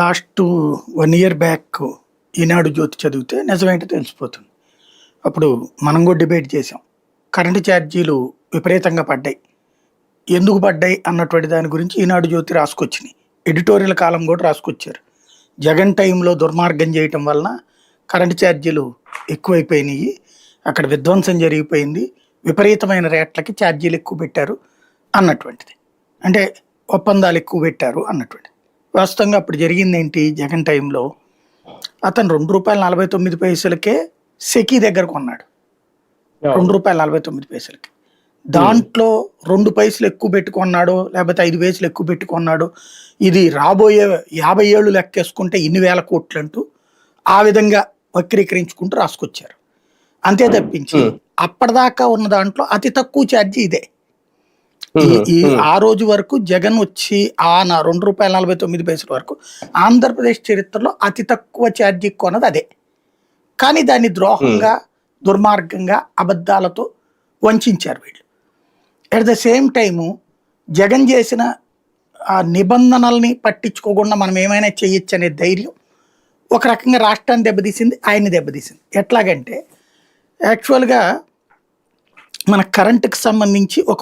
Last one year back Eenadu Jyothi చదివితే నిజమేంటో తెలిసిపోతుంది. అప్పుడు మనం కూడా డిబేట్ చేసాం కరెంటు ఛార్జీలు విపరీతంగా పడ్డాయి. ఎందుకు పడ్డాయి అన్నటువంటి దాని గురించి ఈనాడు జ్యోతి రాసుకొచ్చినాయి. ఎడిటోరియల్ కాలం కూడా రాసుకొచ్చారు. జగన్ టైంలో దుర్మార్గం చేయటం వలన కరెంటు ఛార్జీలు ఎక్కువైపోయినాయి. అక్కడ విధ్వంసం జరిగిపోయింది. విపరీతమైన రేట్లకి ఛార్జీలు ఎక్కువ పెట్టారు అన్నటువంటిది. అంటే ఒప్పందాలు ఎక్కువ పెట్టారు అన్నటువంటిది వాస్తవంగా అప్పుడు జరిగింది ఏంటి జగన్ టైంలో? అతను రెండు రూపాయల నలభై తొమ్మిది పైసలకే సెకీ దగ్గర కొన్నాడు. రెండు రూపాయల నలభై తొమ్మిది పైసలకి. దాంట్లో రెండు పైసలు ఎక్కువ పెట్టుకున్నాడు లేకపోతే ఐదు పైసలు ఎక్కువ పెట్టుకున్నాడు ఇది రాబోయే యాభై ఏళ్ళు లెక్కేసుకుంటే ఇన్ని వేల కోట్లు అంటూ ఆ విధంగా వక్రీకరించుకుంటూ రాసుకొచ్చారు. అంతే తప్పించి అప్పటిదాకా ఉన్న దాంట్లో అతి తక్కువ ఛార్జీ ఇదే. ఈ- ఆ రోజు వరకు జగన్ వచ్చి ఆ నా రెండు రూపాయల నలభై తొమ్మిది పైసల వరకు ఆంధ్రప్రదేశ్ చరిత్రలో అతి తక్కువ ఛార్జీ కొన్నది అదే. కానీ దాన్ని ద్రోహంగా దుర్మార్గంగా అబద్ధాలతో వంచారు వీళ్ళు. At the same time Jagan చేసిన ఆ నిబంధనల్ని పట్టించుకోకుండా మనం ఏమైనా చేయొచ్చు అనే ధైర్యం ఒక రకంగా రాష్ట్రాన్ని దెబ్బతీసింది ఆయన్ని దెబ్బతీసింది. ఎట్లాగంటే యాక్చువల్గా మన కరెంటుకి సంబంధించి ఒక